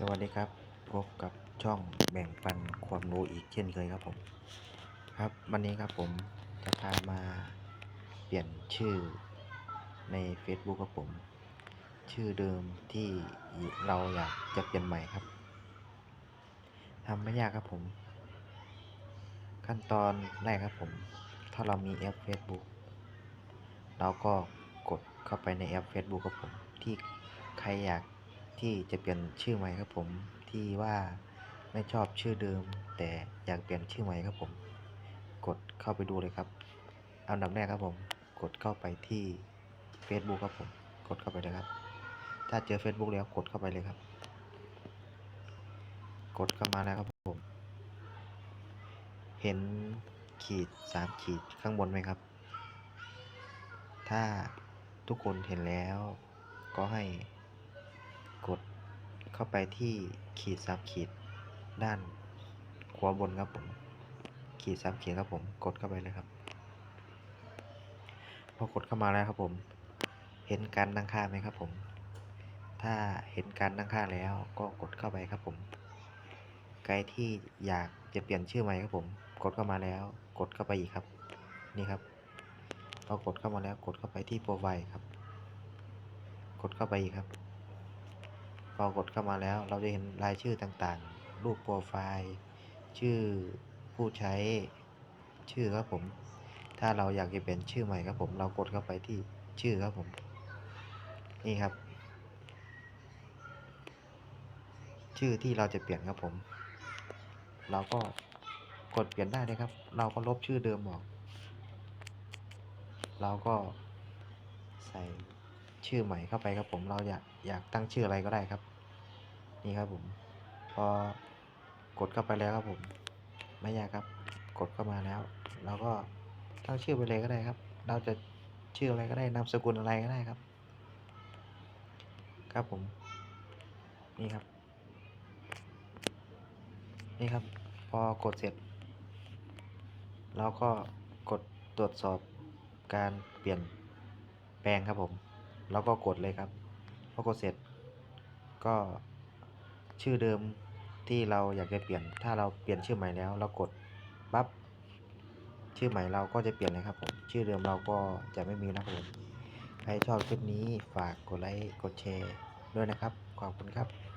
สวัสดีครับพบกับช่องแบ่งปันความรู้อีกเช่นเคยครับผม ครับวันนี้ครับผมจะพามาเปลี่ยนชื่อใน Facebook ครับผม ชื่อเดิมที่เราอยากจะเปลี่ยนใหม่ครับทำไม่ยากครับผม ขั้นตอนแรกครับผม ถ้าเรามีแอป Facebook เราก็กดเข้าไปในแอป Facebook ครับผมที่ใครอยาก ที่จะเปลี่ยนชื่อใหม่ครับผมที่ว่าไม่ชอบชื่อเดิม แต่อยากเปลี่ยนชื่อใหม่ครับผม กดเข้าไปดูเลยครับอันดับแรกครับผม กดเข้าไปที่ Facebook ครับผม กดเข้าไปเลยครับ ถ้าเจอ Facebook แล้วกดเข้าไปเลยครับ กดเข้ามาแล้วครับผม เห็นขีดสามขีดข้างบนไหมครับ ถ้าทุกคนเห็นแล้วก็ให้ กดเข้าไปที่ขีดสามขีดด้านขวาบนครับผม ขีดสามขีดครับผมกดเข้าไปเลยครับ พอกดเข้ามาแล้วครับผม เห็นการตั้งค่าไหมครับผม ถ้าเห็นการตั้งค่าแล้วก็กดเข้าไปครับผม ใครที่อยากจะเปลี่ยนชื่อใหม่ครับผม กดเข้ามาแล้ว กดเข้าไปอีกครับ นี่ครับพอกดเข้ามาแล้วกดเข้าไปที่โปรไฟล์ครับ กดเข้าไปอีกครับ พอกดเข้ามาแล้วเราจะเห็นรายชื่อต่างๆ รูปโปรไฟล์ ชื่อผู้ใช้ชื่อครับผม ถ้าเราอยากจะเปลี่ยนชื่อใหม่ครับผม เรากดเข้าไปที่ชื่อครับผม นี่ครับ ชื่อที่เราจะเปลี่ยนครับผม เราก็กดเปลี่ยนได้เลยครับ เราก็ลบชื่อเดิมออก เราก็ใส่ ชื่อใหม่เข้าไปครับผมเราอยากอยากตั้งชื่ออะไรก็ได้ครับ นี่ครับผมพอกดเข้าไปแล้วครับผม ไม่ยากครับ กดเข้ามาแล้วเราก็ตั้งชื่อไปเลยก็ได้ครับ เราจะชื่ออะไรก็ได้นามสกุลอะไรก็ได้ครับ ครับผมนี่ครับ นี่ครับ พอกดเสร็จ เราก็กดตรวจสอบการเปลี่ยนแปลงครับผม แล้วก็กดเลยครับพอกดเสร็จ ก็ชื่อเดิมที่เราอยากจะเปลี่ยน ถ้าเราเปลี่ยนชื่อใหม่แล้ว เรากดปั๊บชื่อใหม่เราก็จะเปลี่ยนเลยครับผมชื่อเดิมเราก็จะไม่มีนะครับผมใครชอบคลิปนี้ฝากกดไลค์กดแชร์ด้วยนะครับขอบคุณครับ